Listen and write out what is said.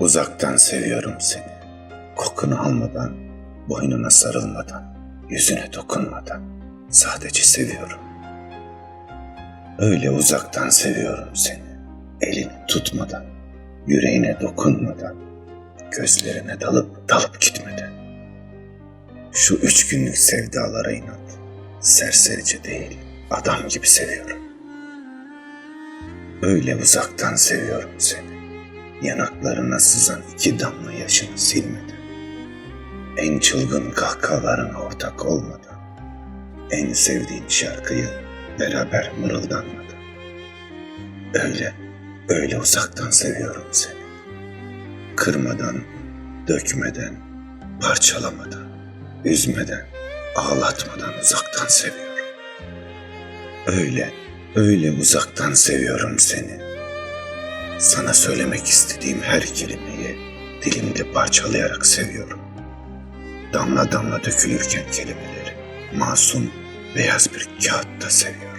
Uzaktan seviyorum seni. Kokunu almadan, boynuna sarılmadan, yüzüne dokunmadan. Sadece seviyorum. Öyle uzaktan seviyorum seni. Elini tutmadan, yüreğine dokunmadan, gözlerine dalıp dalıp gitmeden. Şu üç günlük sevdalara inat. Serserice değil, adam gibi seviyorum. Öyle uzaktan seviyorum seni. Yanaklarına sızan iki damla yaşını silmeden. En çılgın kahkahalarına ortak olmadan. En sevdiğin şarkıyı beraber mırıldanmadan. Öyle, öyle uzaktan seviyorum seni. Kırmadan, dökmeden, parçalamadan, üzmeden, ağlatmadan uzaktan seviyorum. Öyle, öyle uzaktan seviyorum seni. Sana söylemek istediğim her kelimeyi dilimde parçalayarak seviyorum. Damla damla dökülürken kelimeleri masum beyaz bir kağıtta seviyorum.